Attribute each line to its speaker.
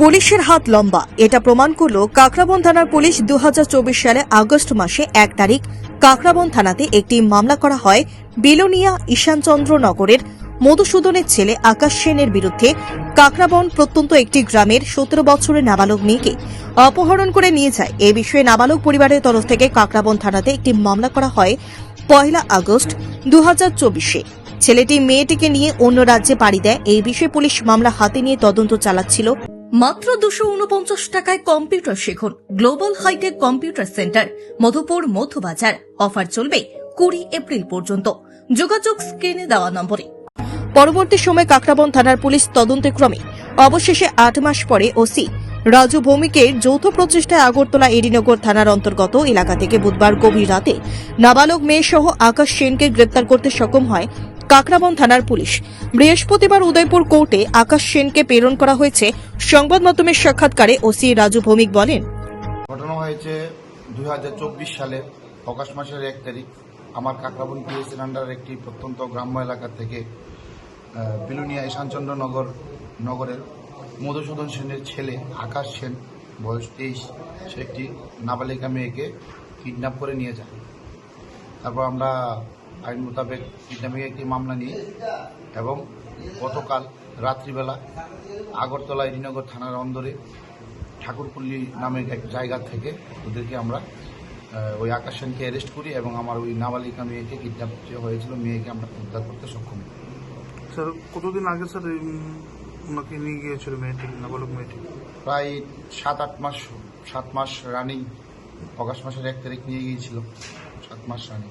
Speaker 1: পুলিশের হাত লম্বা। এটা প্রমাণ করল কাকরাবন থানার পুলিশ দু হাজার চব্বিশ সালে আগস্ট মাসে এক তারিখ কাকরাবন থানাতে একটি মামলা করা হয় বিলোনিয়া ঈশানচন্দ্র নগরের মধুসূদনের ছেলে আকাশ সেনের বিরুদ্ধে কাকরাবন প্রত্যন্ত একটি গ্রামের সতেরো বছরের নাবালক মেয়েকে অপহরণ করে নিয়ে যায়। এ বিষয়ে নাবালক পরিবারের তরফ থেকে কাকরাবন থানাতে একটি মামলা করা হয় পয়লা আগস্ট দু ছেলেটি মেয়েটিকে নিয়ে অন্য রাজ্যে পাড়ি দেয়। এই বিষয়ে পুলিশ মামলা হাতে নিয়ে তদন্ত চালাচ্ছিল। মাত্র দুশো উনপঞ্চাশ টাকায় কম্পিউটার শিখুন। Global hitech computer centre, Madhupur Madhubazar offer চলবে কুড়ি এপ্রিল পর্যন্ত। যোগাযোগ স্ক্রিনে দেওয়া নম্বরে। পরবর্তী সময় কাকরাবন থানার পুলিশ তদন্তে ক্রমে। অবশেষে আট মাস পরে ওসি রাজু ভৌমিকের যৌথ প্রচেষ্টায় আগরতলা এডিনগর থানার অন্তর্গত এলাকা থেকে বুধবার গভীর রাতে নাবালক মেয়ে সহ আকাশ সেনকে গ্রেপ্তার করতে সক্ষম হয় কাকরাবন থানার পুলিশ। বৃহস্পতিবার উদয়পুর কোর্টে আকাশ সেনকে প্রেরণ করা হয়েছে সংবাদ মাধ্যমের সাক্ষাৎকারে ওসি রাজু ভৌমিক বলেন।
Speaker 2: ঘটনা হয়েছে দুই সালে, অগাস্ট মাসের এক তারিখ। আমার কাকরাবন পিএসসির আন্ডারের একটি প্রত্যন্ত গ্রাম্য এলাকা থেকে বিলুনিয়া ঈশানচন্দ্র নগর, নগরের মধুসূদন সেনের ছেলে আকাশ সেন, বয়স তেইশ, সে একটি নাবালিকা মেয়েকে কিডন্যাপ করে নিয়ে যায়। তারপর আমরা আইন মোতাবেক কিডন্যাপিং একটি মামলা নিয়ে এবং গতকাল রাত্রিবেলা আগরতলা এডিনগর থানার অন্দরে ঠাকুরপল্লী নামের এক জায়গা থেকে ওদেরকে আমরা ওই আকাশ সেনকে অ্যারেস্ট করি এবং আমার ওই নাবালিকা মেয়েকে কিডন্যাপ যে হয়েছিল মেয়েকে আমরা উদ্ধার করতে সক্ষম
Speaker 3: স্যার কতদিন আগে স্যার ওনাকে নিয়ে গিয়েছিল মেয়েটি নাবালক মেয়েটি?
Speaker 2: প্রায় সাত আট মাস সাত মাস রানিং অগাস্ট মাসের এক তারিখ নিয়ে গিয়েছিল। সাত মাস রানিং